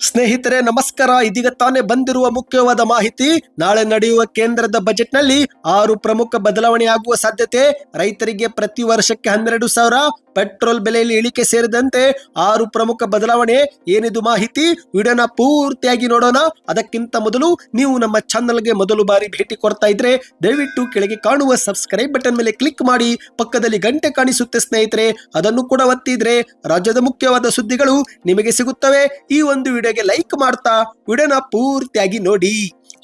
ಸ್ನೇಹಿತರೆ, ನಮಸ್ಕಾರ. ಇದೀಗ ತಾನೇ ಬಂದಿರುವ ಮುಖ್ಯವಾದ ಮಾಹಿತಿ, ನಾಳೆ ನಡೆಯುವ ಕೇಂದ್ರದ ಬಜೆಟ್ನಲ್ಲಿ ಆರು ಪ್ರಮುಖ ಬದಲಾವಣೆ ಆಗುವ ಸಾಧ್ಯತೆ. ರೈತರಿಗೆ ಪ್ರತಿ ವರ್ಷಕ್ಕೆ ಹನ್ನೆರಡು ಸಾವಿರ, ಪೆಟ್ರೋಲ್ ಬೆಲೆಯಲ್ಲಿ ಇಳಿಕೆ ಸೇರಿದಂತೆ ಆರು ಪ್ರಮುಖ ಬದಲಾವಣೆ. ಏನಿದು ಮಾಹಿತಿ? ವಿಡಿಯೋನ ಪೂರ್ತಿಯಾಗಿ ನೋಡೋಣ. ಅದಕ್ಕಿಂತ ಮೊದಲು ನೀವು ನಮ್ಮ ಚಾನಲ್ಗೆ ಮೊದಲು ಬಾರಿ ಭೇಟಿ ಕೊಡ್ತಾ ಇದ್ರೆ, ದಯವಿಟ್ಟು ಕೆಳಗೆ ಕಾಣುವ ಸಬ್ಸ್ಕ್ರೈಬ್ ಬಟನ್ ಮೇಲೆ ಕ್ಲಿಕ್ ಮಾಡಿ, ಪಕ್ಕದಲ್ಲಿ ಗಂಟೆ ಕಾಣಿಸುತ್ತೆ ಸ್ನೇಹಿತರೆ. ಅದನ್ನು ಕೂಡ ಒತ್ತಿದ್ರೆ, ರಾಜ್ಯದ ಮುಖ್ಯವಾದ ಸುದ್ದಿಗಳು ನಿಮಗೆ ಸಿಗುತ್ತವೆ. ಈ ಒಂದು ವಿಡಿಯೋಗೆ ಲೈಕ್ ಮಾಡ್ತಾ ವಿಡಿಯೋನ ಪೂರ್ತಿಯಾಗಿ ನೋಡಿ.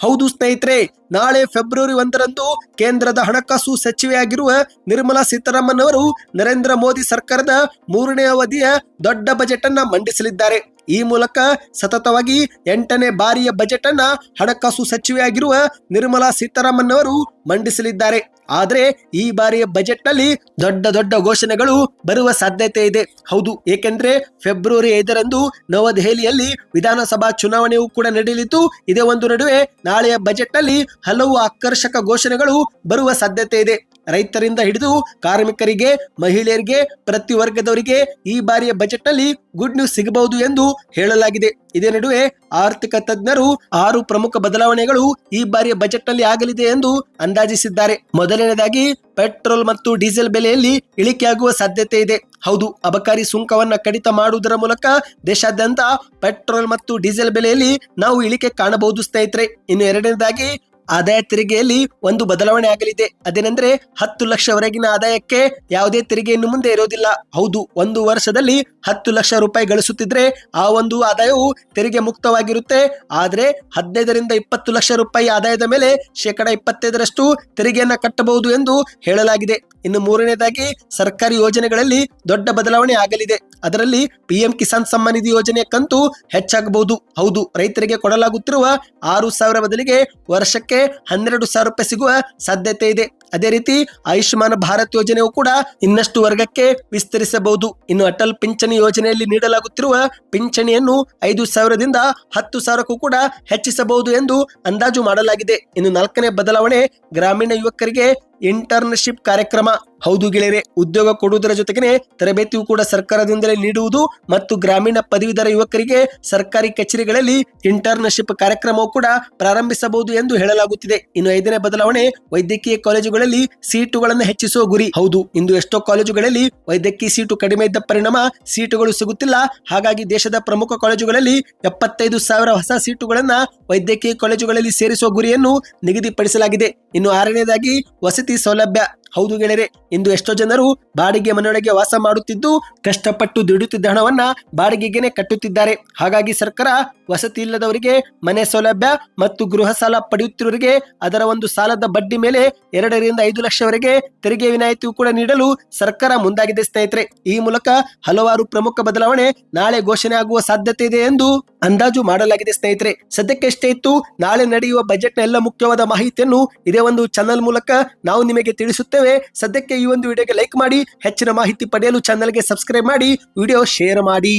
ಹೌದು ಸ್ನೇಹಿತರೆ, ನಾಳೆ ಫೆಬ್ರವರಿ ಒಂದರಂದು ಕೇಂದ್ರದ ಹಣಕಾಸು ಸಚಿವೆಯಾಗಿರುವ ನಿರ್ಮಲಾ ಸೀತಾರಾಮನ್ ಅವರು ನರೇಂದ್ರ ಮೋದಿ ಸರ್ಕಾರದ ಮೂರನೇ ಅವಧಿಯ ದೊಡ್ಡ ಬಜೆಟ್ ಅನ್ನ ಮಂಡಿಸಲಿದ್ದಾರೆ. ಈ ಮೂಲಕ ಸತತವಾಗಿ ಎಂಟನೇ ಬಾರಿಯ ಬಜೆಟ್ ಅನ್ನ ಹಣಕಾಸು ಸಚಿವೆಯಾಗಿರುವ ನಿರ್ಮಲಾ ಸೀತಾರಾಮನ್ ಅವರು ಮಂಡಿಸಲಿದ್ದಾರೆ. ಆದರೆ ಈ ಬಾರಿಯ ಬಜೆಟ್ನಲ್ಲಿ ದೊಡ್ಡ ದೊಡ್ಡ ಘೋಷಣೆಗಳು ಬರುವ ಸಾಧ್ಯತೆ ಇದೆ. ಹೌದು, ಏಕೆಂದ್ರೆ ಫೆಬ್ರವರಿ ಐದರಂದು ನವದೆಹಲಿಯಲ್ಲಿ ವಿಧಾನಸಭಾ ಚುನಾವಣೆಯೂ ಕೂಡ ನಡೆಯಲಿದ್ದು, ಇದೇ ಒಂದು ನಡುವೆ ನಾಳೆಯ ಬಜೆಟ್ನಲ್ಲಿ ಹಲವು ಆಕರ್ಷಕ ಘೋಷಣೆಗಳು ಬರುವ ಸಾಧ್ಯತೆ ಇದೆ. ರೈತರಿಂದ ಹಿಡಿದು ಕಾರ್ಮಿಕರಿಗೆ, ಮಹಿಳೆಯರಿಗೆ, ಪ್ರತಿ ವರ್ಗದವರಿಗೆ ಈ ಬಾರಿಯ ಬಜೆಟ್ನಲ್ಲಿ ಗುಡ್ ನ್ಯೂಸ್ ಸಿಗಬಹುದು ಎಂದು ಹೇಳಲಾಗಿದೆ. ಇದೇ ನಡುವೆ ಆರ್ಥಿಕ ತಜ್ಞರು ಆರು ಪ್ರಮುಖ ಬದಲಾವಣೆಗಳು ಈ ಬಾರಿಯ ಬಜೆಟ್ನಲ್ಲಿ ಆಗಲಿದೆ ಎಂದು ಅಂದಾಜಿಸಿದ್ದಾರೆ. ಮೊದಲನೇದಾಗಿ ಪೆಟ್ರೋಲ್ ಮತ್ತು ಡೀಸೆಲ್ ಬೆಲೆಯಲ್ಲಿ ಇಳಿಕೆಯಾಗುವ ಸಾಧ್ಯತೆ ಇದೆ. ಹೌದು, ಅಬಕಾರಿ ಸುಂಕವನ್ನು ಕಡಿತ ಮಾಡುವುದರ ಮೂಲಕ ದೇಶಾದ್ಯಂತ ಪೆಟ್ರೋಲ್ ಮತ್ತು ಡೀಸೆಲ್ ಬೆಲೆಯಲ್ಲಿ ನಾವು ಇಳಿಕೆ ಕಾಣಬಹುದು ಸ್ನೇಹಿತರೆ. ಇನ್ನು ಎರಡನೇದಾಗಿ ಆದಾಯ ತೆರಿಗೆಯಲ್ಲಿ ಒಂದು ಬದಲಾವಣೆ ಆಗಲಿದೆ. ಅದೇನೆಂದ್ರೆ ಹತ್ತು ಲಕ್ಷವರೆಗಿನ ಆದಾಯಕ್ಕೆ ಯಾವುದೇ ತೆರಿಗೆ ಇನ್ನು ಮುಂದೆ ಇರೋದಿಲ್ಲ ಹೌದು, ಒಂದು ವರ್ಷದಲ್ಲಿ ಹತ್ತು ಲಕ್ಷ ರೂಪಾಯಿ ಗಳಿಸುತ್ತಿದ್ರೆ ಆ ಒಂದು ಆದಾಯವು ತೆರಿಗೆ ಮುಕ್ತವಾಗಿರುತ್ತೆ. ಆದ್ರೆ ಹದಿನೈದರಿಂದ ಇಪ್ಪತ್ತು ಲಕ್ಷ ರೂಪಾಯಿ ಆದಾಯದ ಮೇಲೆ ಶೇಕಡ ಇಪ್ಪತ್ತೈದರಷ್ಟು ತೆರಿಗೆಯನ್ನ ಕಟ್ಟಬಹುದು ಎಂದು ಹೇಳಲಾಗಿದೆ. ಇನ್ನು ಮೂರನೇದಾಗಿ ಸರ್ಕಾರಿ ಯೋಜನೆಗಳಲ್ಲಿ ದೊಡ್ಡ ಬದಲಾವಣೆ ಆಗಲಿದೆ. ಅದರಲ್ಲಿ ಪಿಎಂ ಕಿಸಾನ್ ಸಮ್ಮಾನ್ ನಿಧಿ ಯೋಜನೆಯ ಕಂತು ಹೆಚ್ಚಾಗಬಹುದು. ಹೌದು, ರೈತರಿಗೆ ಕೊಡಲಾಗುತ್ತಿರುವ ಆರು ಸಾವಿರ ಬದಲಿಗೆ ವರ್ಷಕ್ಕೆ ಹನ್ನೆರಡು ಸಾವಿರ ರೂಪಾಯಿ ಸಿಗುವ ಸಾಧ್ಯತೆ ಇದೆ. ಅದೇ ರೀತಿ ಆಯುಷ್ಮಾನ್ ಭಾರತ್ ಯೋಜನೆಯು ಕೂಡ ಇನ್ನಷ್ಟು ವರ್ಗಕ್ಕೆ ವಿಸ್ತರಿಸಬಹುದು. ಇನ್ನು ಅಟಲ್ ಪಿಂಚಣಿ ಯೋಜನೆಯಲ್ಲಿ ನೀಡಲಾಗುತ್ತಿರುವ ಪಿಂಚಣಿಯನ್ನು ಐದು ಸಾವಿರದಿಂದ ಹತ್ತು ಸಾವಿರಕ್ಕೂ ಕೂಡ ಹೆಚ್ಚಿಸಬಹುದು ಎಂದು ಅಂದಾಜು ಮಾಡಲಾಗಿದೆ. ಇನ್ನು ನಾಲ್ಕನೇ ಬದಲಾವಣೆ ಗ್ರಾಮೀಣ ಯುವಕರಿಗೆ ಇಂಟರ್ನ್ಶಿಪ್ ಕಾರ್ಯಕ್ರಮ. ಹೌದು ಗೆಳೆಯರೆ, ಉದ್ಯೋಗ ಕೊಡುವುದರ ಜೊತೆಗೆ ತರಬೇತಿಯು ಕೂಡ ಸರ್ಕಾರದಿಂದಲೇ ನೀಡುವುದು ಮತ್ತು ಗ್ರಾಮೀಣ ಪದವೀಧರ ಯುವಕರಿಗೆ ಸರ್ಕಾರಿ ಕಚೇರಿಗಳಲ್ಲಿ ಇಂಟರ್ನ್ಶಿಪ್ ಕಾರ್ಯಕ್ರಮವು ಕೂಡ ಪ್ರಾರಂಭಿಸಬಹುದು ಎಂದು ಹೇಳಲಾಗುತ್ತಿದೆ. ಇನ್ನು ಐದನೇ ಬದಲಾವಣೆ ವೈದ್ಯಕೀಯ ಕಾಲೇಜುಗಳಲ್ಲಿ ಸೀಟುಗಳನ್ನು ಹೆಚ್ಚಿಸುವ ಗುರಿ. ಹೌದು, ಇಂದು ಎಷ್ಟೋ ಕಾಲೇಜುಗಳಲ್ಲಿ ವೈದ್ಯಕೀಯ ಸೀಟು ಕಡಿಮೆ ಇದ್ದ ಪರಿಣಾಮ ಸೀಟುಗಳು ಸಿಗುತ್ತಿಲ್ಲ. ಹಾಗಾಗಿ ದೇಶದ ಪ್ರಮುಖ ಕಾಲೇಜುಗಳಲ್ಲಿ ಎಪ್ಪತ್ತೈದು ಸಾವಿರ ಹೊಸ ಸೀಟುಗಳನ್ನ ವೈದ್ಯಕೀಯ ಕಾಲೇಜುಗಳಲ್ಲಿ ಸೇರಿಸುವ ಗುರಿಯನ್ನು ನಿಗದಿಪಡಿಸಲಾಗಿದೆ. ಇನ್ನು ಆರನೇದಾಗಿ ವಸತಿ ಸೌಲಭ್ಯ. ಹೌದು ಗೆಳೆಯರೆ, ಇಂದು ಎಷ್ಟೋ ಜನರು ಬಾಡಿಗೆ ಮನೆಯೊಳಗೆ ವಾಸ ಮಾಡುತ್ತಿದ್ದು ಕಷ್ಟಪಟ್ಟು ದುಡಿಯುತ್ತಿದ್ದ ಹಣವನ್ನ ಬಾಡಿಗೆಗೆನೆ ಕಟ್ಟುತ್ತಿದ್ದಾರೆ. ಹಾಗಾಗಿ ಸರ್ಕಾರ ವಸತಿ ಇಲ್ಲದವರಿಗೆ, ಮನೆ ಸೌಲಭ್ಯ ಮತ್ತು ಗೃಹ ಸಾಲ ಪಡೆಯುತ್ತಿರುವವರಿಗೆ, ಅದರ ಒಂದು ಸಾಲದ ಬಡ್ಡಿ ಮೇಲೆ ಎರಡರಿಂದ ಐದು ಲಕ್ಷವರೆಗೆ ತೆರಿಗೆ ವಿನಾಯಿತಿ ಕೂಡ ನೀಡಲು ಸರ್ಕಾರ ಮುಂದಾಗಿದೆ ಸ್ನೇಹಿತರೆ. ಈ ಮೂಲಕ ಹಲವಾರು ಪ್ರಮುಖ ಬದಲಾವಣೆ ನಾಳೆ ಘೋಷಣೆ ಆಗುವ ಸಾಧ್ಯತೆ ಇದೆ ಎಂದು ಅಂದಾಜು ಮಾಡಲಾಗಿದೆ ಸ್ನೇಹಿತರೆ. ಸದ್ಯಕ್ಕೆ ಎಷ್ಟೇ ಇತ್ತು, ನಾಳೆ ನಡೆಯುವ ಬಜೆಟ್ನ ಎಲ್ಲ ಮುಖ್ಯವಾದ ಮಾಹಿತಿಯನ್ನು ಇದೇ ಒಂದು ಚಾನಲ್ ಮೂಲಕ ನಾವು ನಿಮಗೆ ತಿಳಿಸುತ್ತೇವೆ. ಸದ್ಯಕ್ಕೆ ಈ ಒಂದು ವಿಡಿಯೋಗೆ ಲೈಕ್ ಮಾಡಿ, ಹೆಚ್ಚಿನ ಮಾಹಿತಿ ಪಡೆಯಲು ಚಾನಲ್ಗೆ ಸಬ್ಸ್ಕ್ರೈಬ್ ಮಾಡಿ, ವಿಡಿಯೋ ಶೇರ್ ಮಾಡಿ.